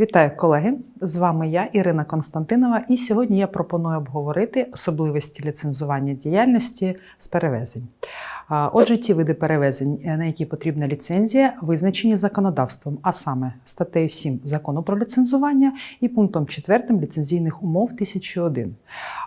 Вітаю колеги! З вами я, Ірина Константинова, і сьогодні я пропоную обговорити особливості ліцензування діяльності з перевезень. Отже, ті види перевезень, е, на які потрібна ліцензія, визначені законодавством, а саме статтею 7 закону про ліцензування і пунктом 4 ліцензійних умов 1001.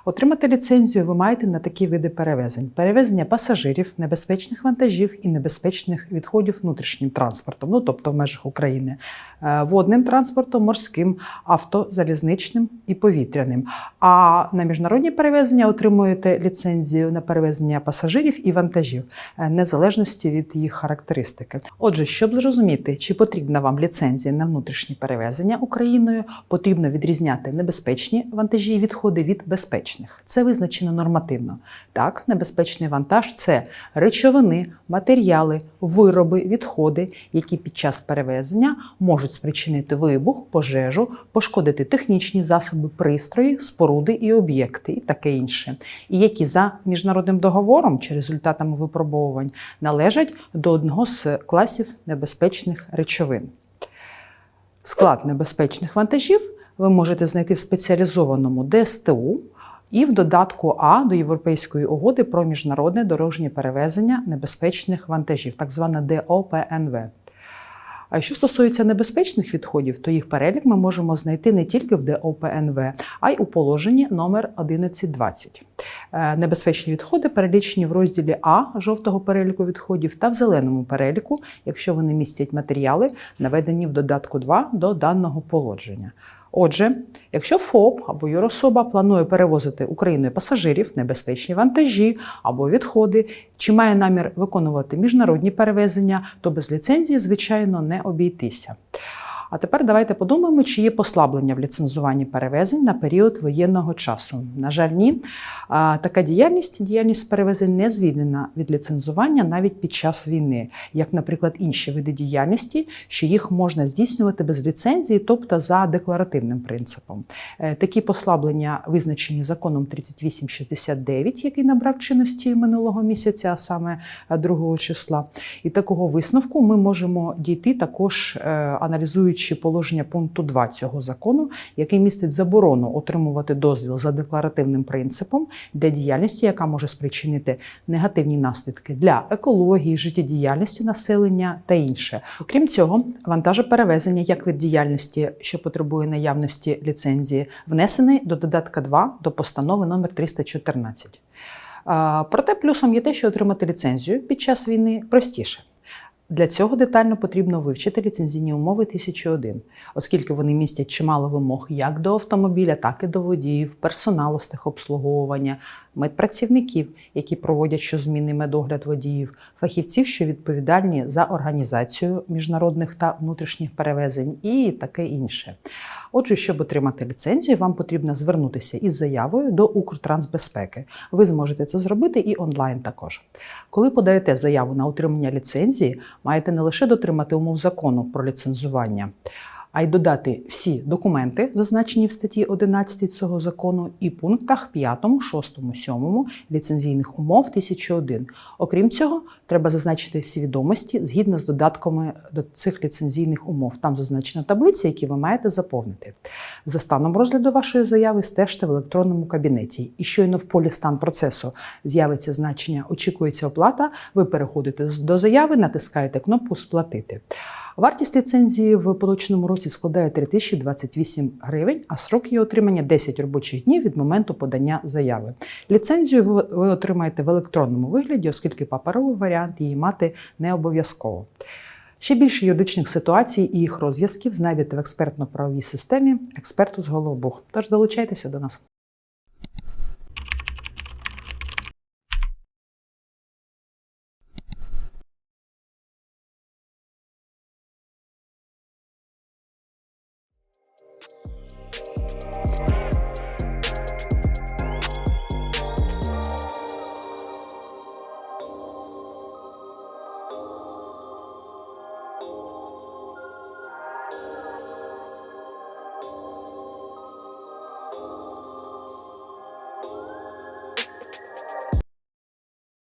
Отримати ліцензію ви маєте на такі види перевезень: перевезення пасажирів, небезпечних вантажів і небезпечних відходів внутрішнім транспортом, ну тобто в межах України, е, водним транспортом, морським, авто, залізничним і повітряним. А на міжнародні перевезення отримуєте ліцензію на перевезення пасажирів і вантажів, е, незалежності від їх характеристики. Отже, щоб зрозуміти, чи потрібна вам ліцензія на внутрішні перевезення Україною, потрібно відрізняти небезпечні вантажі і відходи від безпечних. Це визначено нормативно. Так, небезпечний вантаж це речовини, матеріали, вироби, відходи, які під час перевезення можуть спричинити вибух, пожежу, пошкодити технічні засоби, пристрої, споруди і об'єкти, і таке інше, і які за міжнародним договором чи результатами випробовувань належать до одного з класів небезпечних речовин. Склад небезпечних вантажів ви можете знайти в спеціалізованому ДСТУ і в додатку А до Європейської угоди про міжнародне дорожнє перевезення небезпечних вантажів, так звана ДОПНВ. А що стосується небезпечних відходів, то їх перелік ми можемо знайти не тільки в ДОПНВ, а й у положенні номер 1120. Е, Небезпечні відходи перелічені в розділі А жовтого переліку відходів та в зеленому переліку, якщо вони містять матеріали, наведені в додатку 2 до даного положення. Отже, якщо ФОП або юрособа планує перевозити Україною пасажирів, небезпечні вантажі або відходи, чи має намір виконувати міжнародні перевезення, то без ліцензії, звичайно, не обійтися. А тепер давайте подумаємо, чи є послаблення в ліцензуванні перевезень на період воєнного часу. На жаль, ні. Така діяльність, діяльність перевезень не звільнена від ліцензування навіть під час війни, як, наприклад, інші види діяльності, що їх можна здійснювати без ліцензії, тобто за декларативним принципом. Е, Такі послаблення визначені законом 3869, який набрав чинності минулого місяця, а саме 2 числа. І такого висновку ми можемо дійти також е, аналізуючи положення пункту 2 цього закону, який містить заборону отримувати дозвіл за декларативним принципом для діяльності, яка може спричинити негативні наслідки для екології, життєдіяльності населення та інше. Окрім цього, вантажоперевезення як вид діяльності, що потребує наявності ліцензії, внесений до додатка 2 до постанови номер 314. Проте плюсом є те, що отримати ліцензію під час війни простіше. Для цього детально потрібно вивчити ліцензійні умови 1001, оскільки вони містять чимало вимог як до автомобіля, так і до водіїв, персоналу з техобслуговування, медпрацівників, які проводять щозмінний медогляд водіїв, фахівців, що відповідальні за організацію міжнародних та внутрішніх перевезень, і таке інше. Отже, щоб отримати ліцензію, вам потрібно звернутися із заявою до Укртрансбезпеки. Ви зможете це зробити і онлайн також. Коли подаєте заяву на отримання ліцензії, маєте не лише дотримати умов закону про ліцензування, а й додати всі документи, зазначені в статті 11 цього закону, і пунктах 5, 6, 7 ліцензійних умов 1001. Окрім цього, треба зазначити всі відомості згідно з додатками до цих ліцензійних умов. Там зазначена таблиця, які ви маєте заповнити. За станом розгляду вашої заяви стежте в електронному кабінеті. І щойно в полі стан процесу з'явиться значення Очікується оплата. Ви переходите до заяви, натискаєте кнопку Сплатити. Вартість ліцензії в поточному році складає 3028 гривень, а срок її отримання 10 робочих днів від моменту подання заяви. Ліцензію ви отримаєте в електронному вигляді, оскільки паперовий варіант її мати не обов'язково. Ще більше юридичних ситуацій і їх розв'язків знайдете в експертно-правовій системі експерту з Головбух. Тож долучайтеся до нас.